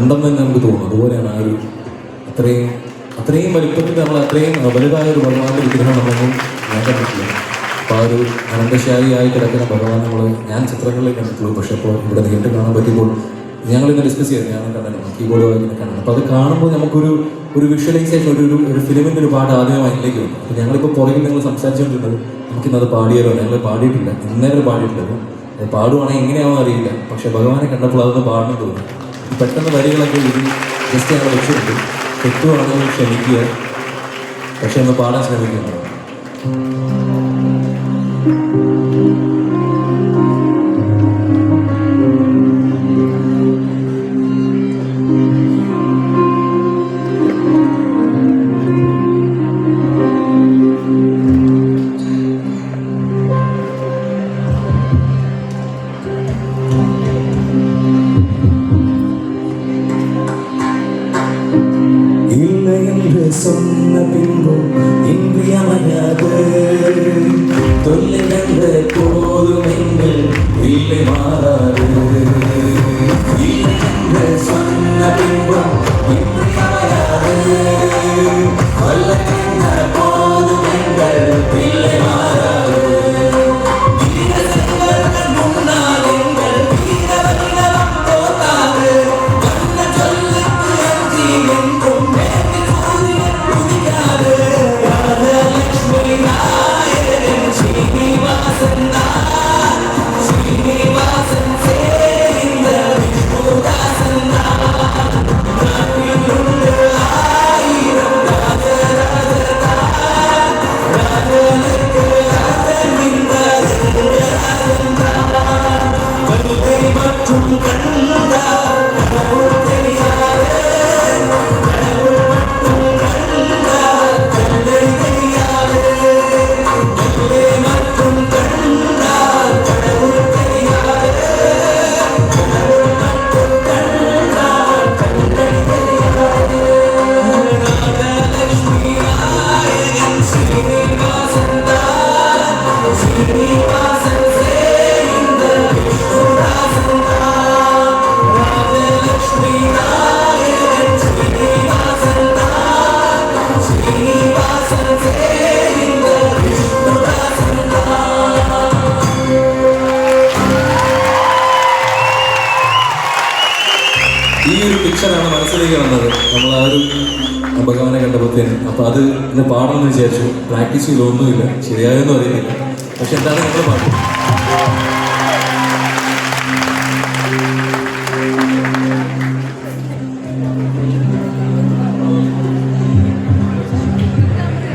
ഉണ്ടെന്ന് തന്നെ നമുക്ക് തോന്നും. അതുപോലെയാണ് ആ ഒരു അത്രയും അത്രയും വലുപ്പത്തിൽ നമ്മൾ അത്രയും വലുതായ ഒരു ഭഗവാന്റെ വിഗ്രഹം നമ്മളൊന്നും ഞാൻ കണ്ടിട്ടില്ല. അപ്പോൾ ആ ഒരു അനന്തശാലിയായി കിടക്കുന്ന ഭഗവാൻ നമ്മൾ ഞാൻ ചിത്രങ്ങളിൽ കണ്ടിട്ടുള്ളൂ. പക്ഷേ അപ്പോൾ ഇവിടെ നേരിട്ട് കാണാൻ പറ്റിയപ്പോൾ ഞങ്ങൾ ഇന്ന് ഡിസ്കസ് ചെയ്തു ഞാൻ കണ്ടു കീബോർഡ് വായിക്കുന്ന കണ്ടു അപ്പോൾ അത് കാണുമ്പോൾ നമുക്കൊരു ഒരു വിഷ്വലൈസേഷൻ ഒരു ഒരു ഒരു ഫിലിമിന്റെ ഒരു പാട്ട് ആദ്യം അതിലേക്ക് വന്നു. അപ്പോൾ ഞങ്ങളിപ്പോൾ പുറകിൽ നിങ്ങൾ സംസാരിച്ചുകൊണ്ടിരുന്നത് നമുക്കിന്നത് പാടിയാലോ? ഞങ്ങൾ പാടിയിട്ടില്ല. ഇന്നേരം പാടിയിട്ടുള്ളത്. അത് പാടുവാണെങ്കിൽ എങ്ങനെയാണെന്ന് അറിയില്ല. പക്ഷേ ഭഗവാനെ കണ്ടപ്പോൾ അതൊന്ന് പാടണം തോന്നി. പെട്ടെന്ന് വരികളൊക്കെ ഇത് ജസ്റ്റ് ഞങ്ങൾ വെച്ചിട്ടുണ്ട് തെറ്റുവാണെങ്കിൽ ക്ഷമിക്കുക. പക്ഷെ ഒന്ന് പാടാൻ ശ്രമിക്കുന്നു சொன்ன பின்பும் இன்றியமையாது தொல்லை கண்ட போதும் ഈ ഒരു പിക്ചറാണ് മനസ്സിലേക്ക് വന്നത്. നമ്മൾ ആ ഒരു ഭഗവാനെ കണ്ടപ്പോഴത്തേനും. അപ്പോൾ അത് ഇന്ന് പാടണമെന്ന് വിചാരിച്ചു. പ്രാക്ടീസ് ചെയ്തൊന്നുമില്ല ശരിയായൊന്നും അറിയില്ല പക്ഷെ എന്താണ് നമ്മൾ പാടും